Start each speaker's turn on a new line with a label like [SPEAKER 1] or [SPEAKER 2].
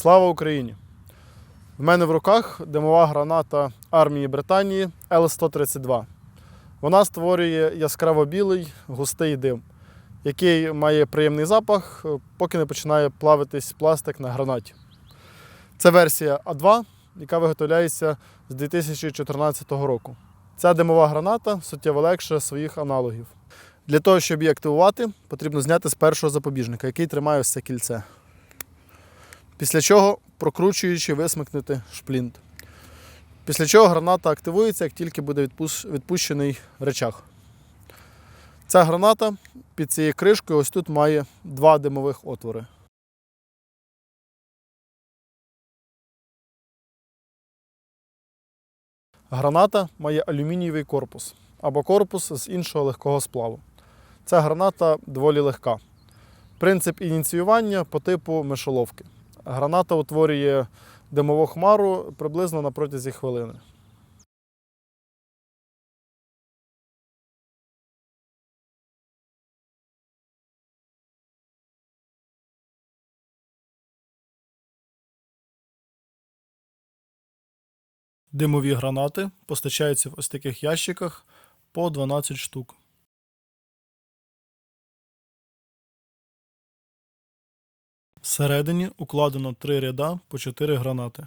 [SPEAKER 1] Слава Україні! В мене в руках димова граната армії Британії Л-132. Вона створює яскраво білий густий дим, який має приємний запах, поки не починає плавитись пластик на гранаті. Це версія А2, яка виготовляється з 2014 року. Ця димова граната суттєво легше своїх аналогів. Для того, щоб її активувати, потрібно зняти з першого запобіжника, який тримає ось це кільце. Після чого, прокручуючи, висмикнути шплінт. Після чого граната активується, як тільки буде відпущений речах. Ця граната під цією кришкою ось тут має два димових отвори. Граната має алюмінієвий корпус або корпус з іншого легкого сплаву. Ця граната доволі легка. Принцип ініціювання по типу мишоловки. Граната утворює димову хмару приблизно на протязі хвилини. Димові гранати постачаються в ось таких ящиках по 12 штук. Всередині укладено три ряда по 4 гранати.